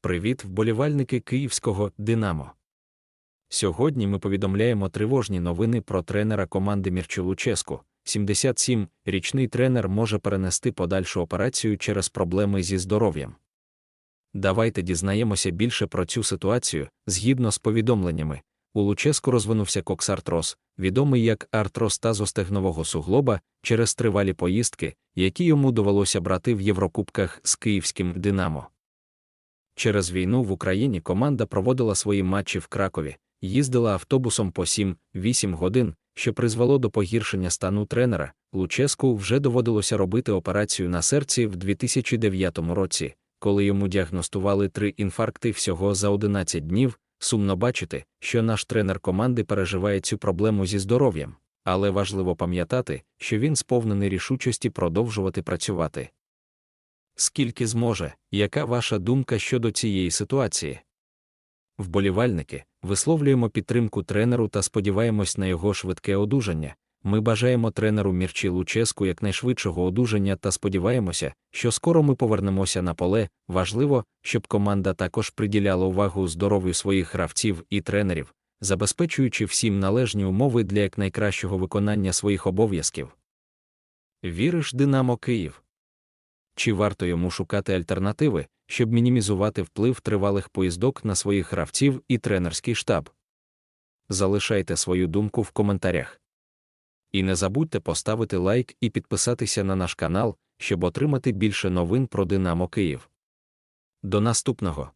Привіт, вболівальники київського Динамо. Сьогодні ми повідомляємо тривожні новини про тренера команди Мірчу Луческу. 77-річний тренер може перенести подальшу операцію через проблеми зі здоров'ям. Давайте дізнаємося більше про цю ситуацію згідно з повідомленнями. У Луческу розвинувся коксартроз, відомий як артроз тазостегнового суглоба, через тривалі поїздки, які йому довелося брати в Єврокубках з київським Динамо. Через війну в Україні команда проводила свої матчі в Кракові, їздила автобусом по 7-8 годин, що призвело до погіршення стану тренера. Луческу вже доводилося робити операцію на серці в 2009 році, коли йому діагностували три інфаркти всього за 11 днів. Сумно бачити, що наш тренер команди переживає цю проблему зі здоров'ям, але важливо пам'ятати, що він сповнений рішучості продовжувати працювати. Скільки зможе, яка ваша думка щодо цієї ситуації? Вболівальники, висловлюємо підтримку тренеру та сподіваємось на його швидке одужання. Ми бажаємо тренеру Мірчі Луческу якнайшвидшого одужання та сподіваємося, що скоро ми повернемося на поле. Важливо, щоб команда також приділяла увагу здоров'ю своїх гравців і тренерів, забезпечуючи всім належні умови для якнайкращого виконання своїх обов'язків. Віриш Динамо Київ? Чи варто йому шукати альтернативи, щоб мінімізувати вплив тривалих поїздок на своїх гравців і тренерський штаб? Залишайте свою думку в коментарях. І не забудьте поставити лайк і підписатися на наш канал, щоб отримати більше новин про Динамо Київ. До наступного!